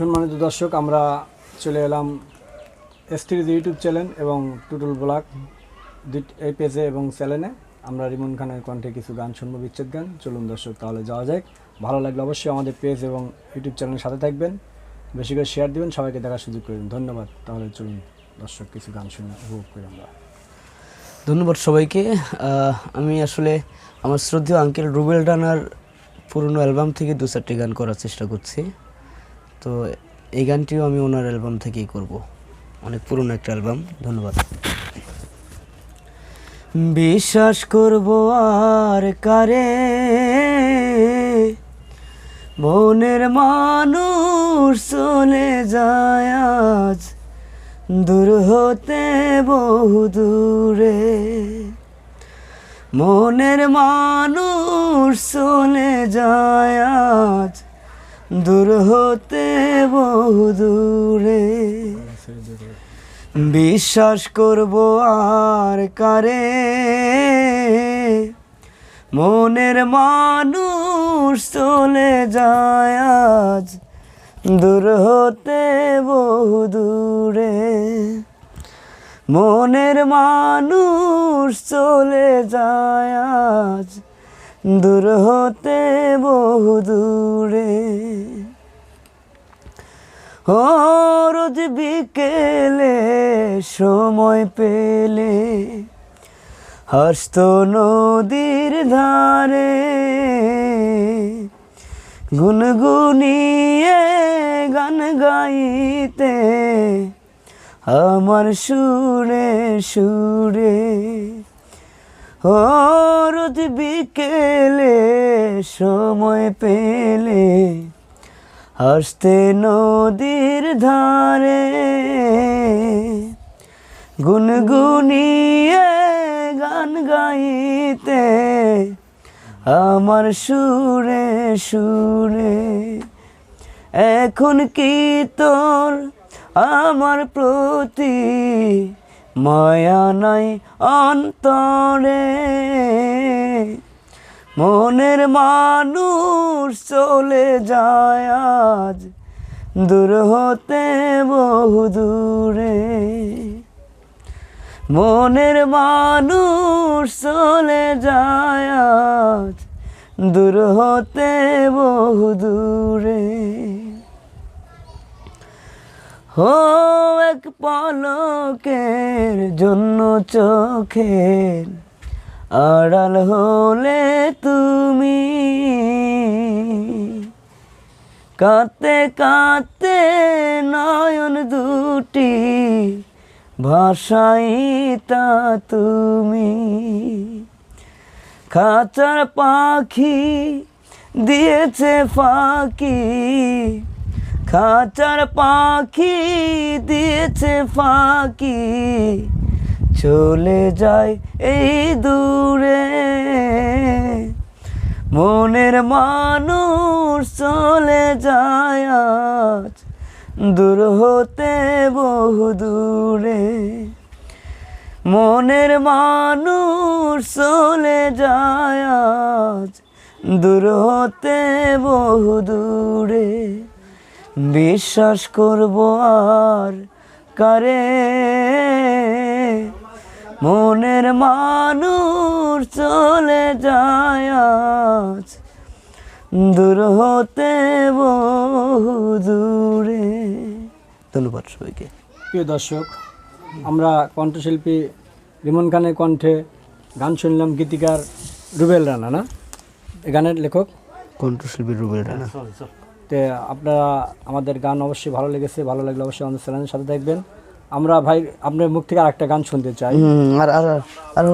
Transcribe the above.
সম্মানিত দর্শক, আমরা চলে এলাম এসটির ইউটিউব চ্যানেল এবং টুটুল ব্লগ এই পেজে এবং চ্যানেলে। আমরা রিমন খানের কণ্ঠে কিছু গান শুনব, বিচ্ছেদ গান। চলুন দর্শক, তাহলে যাওয়া যাক। ভালো লাগলে অবশ্যই আমাদের পেজ এবং ইউটিউব চ্যানেলের সাথে থাকবেন। বেশি করে শেয়ার দিবেন, সবাইকে দেখার সুযোগ করবেন ধন্যবাদ। তাহলে চলুন দর্শক, কিছু গান শুনে উপভোগ করি আমরা। ধন্যবাদ সবাইকে। আমি আসলে আমার শ্রদ্ধেয় আঙ্কেল রুবেল রানার পুরনো অ্যালবাম থেকে দু চারটি গান করার চেষ্টা করছি। তো এই গানটিও আমি ওনার অ্যালবাম থেকেই করব। অনেক পুরনো একটা অ্যালবাম, ধন্যবাদ। বিশ্বাস করব আর কারে? মনের মানুষ চলে যায় আজ, দূর হতে বহু দূরে। মনের মানুষ চলে যায় আজ দূর হতে বহু দূরে বিশ্বাস করব আর কারে। মনের মানুষ চলে যায় আজ, দূর হতে বহু দূরে মনের মানুষ চলে যায় আজ, দূর হতে বহু দূরে রোজ বিকেলে সময় পেলে হস্ত নদীর ধারে, গুনগুনিয়ে গান গাইতে আমার সুরে সুরে। ও রোজ বিকেলে সময় পেলে হাসতে নদীর ধারে, গুনগুনিয়ে গান গাইতে, আমার সুরে সুরে, এখন কি তোর আমার প্রতি মায়া নাই অন্তরে? মনের মানুষ চলে যায় আজ, দূর হতে বহু দূরে। মনের মানুষ চলে যায় আজ, দূর হতে বহু দূরে। হো, এক পলকের জন্য চোখের আড়াল হলে তুমি কাঁদতে কাঁদতে নয়ন দুটি ভাষাই তা তুমি। খাঁচার পাখি দিয়েছে ফাঁকি, খাঁচার পাখি দিয়েছে ফাঁকি। চলে যায় এই দূরে। মনের মানুষ চলে যায় আজ, দূর হতে বহু দূরে। মনের মানুষ চলে যায় আজ, দূর হতে বহু দূরে। বিশ্বাস করব আর কারে মনের মানুষ চলে যায় আজ। দূর হতে বহু দূরে। ধন্যবাদ সবাইকে। প্রিয় দর্শক আমরা কণ্ঠশিল্পী রিমন খানের কণ্ঠে গান শুনলাম গীতিকার রুবেল রানা না? এই গানের লেখক? কণ্ঠশিল্পী রুবেল রানা। তে আপনারা আমাদের গান অবশ্যই ভালো লেগেছে ভালো লাগলে অবশ্যই আমাদের চ্যানেলের সাথে থাকবেন। আমরা ভাই আপনার মুখ থেকে আরেকটা গান শুনতে চাই। আর আর